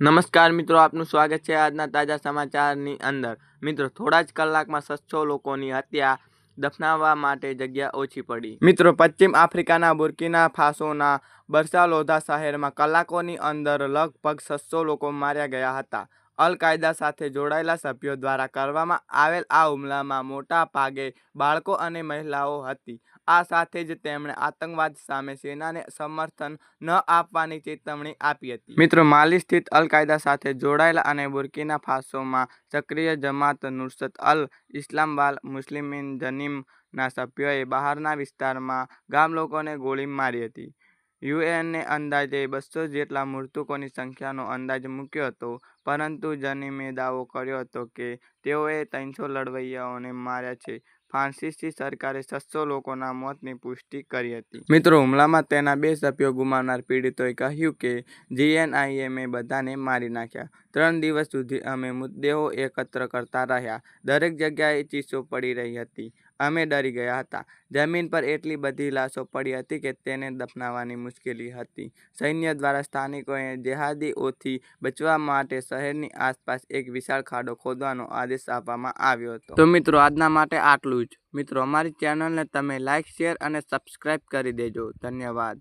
નમસ્કાર મિત્રો, આપનું સ્વાગત છે આજના તાજા સમાચારની અંદર. મિત્રો, થોડા જ કલાકમાં સચ્ચો લોકોની હત્યા દફનાવવા માટે જગ્યા ઓછી પડી. મિત્રો, પશ્ચિમ આફ્રિકાના બુર્કિના ફાસોના બર્સાલોધા શહેરમાં કલાકોની અંદર લગભગ સચ્ચો લોકો માર્યા ગયા હતા. અલ કાયદા સાથે જોડાયેલા સભ્યો દ્વારા કરવામાં આવેલ આ હુમલામાં મોટા ભાગે બાળકો અને મહિલાઓ હતી. આ સાથે જ તેમણે આતંકવાદ સામે સેનાને સમર્થન ન આપવાની ચેતવણી આપી હતી. મિત્રો, માલી સ્થિત અલ કાયદા સાથે જોડાયેલા અને બુર્કીના ફાસોમાં સક્રિય જમાત નુસરત અલ ઇસ્લામબાલ મુસ્લિમીન જનીમના સભ્યોએ બહારના વિસ્તારમાં ગામ લોકોને ગોળી મારી હતી. યુએનએ અંદાજે બસો જેટલા મૃતકોની સંખ્યાનો અંદાજ મૂક્યો હતો, પરંતુ જનીમે દાવો કર્યો હતો કે તેઓએ ત્રણસો લડવૈયાઓને માર્યા છે. ફ્રાન્સીસી સરકારે છસો લોકોના મોતની પુષ્ટિ કરી હતી. મિત્રો, હુમલામાં તેના બે સભ્યો ગુમાવનાર પીડિતોએ કહ્યું કે જીએનઆઈએ મેં બધાને મારી નાખ્યા. ત્રણ દિવસ સુધી અમે મૃતદેહો એકત્ર કરતા રહ્યા. દરેક જગ્યાએ ચીસો પડી રહી હતી. અમે ડરી ગયા હતા. જમીન પર એટલી બધી લાશો પડી હતી કે તેને દફનાવવાની મુશ્કેલી હતી. સૈન્ય દ્વારા સ્થાનિકોએ જેહાદીઓથી બચવા માટે શહેરની આસપાસ એક વિશાળ ખાડો ખોદવાનો આદેશ આપવામાં આવ્યો હતો. તો મિત્રો, આજના માટે આટલું જ. મિત્રો, અમારી ચેનલને તમે લાઇક શેર અને સબસ્ક્રાઇબ કરી દેજો. ધન્યવાદ.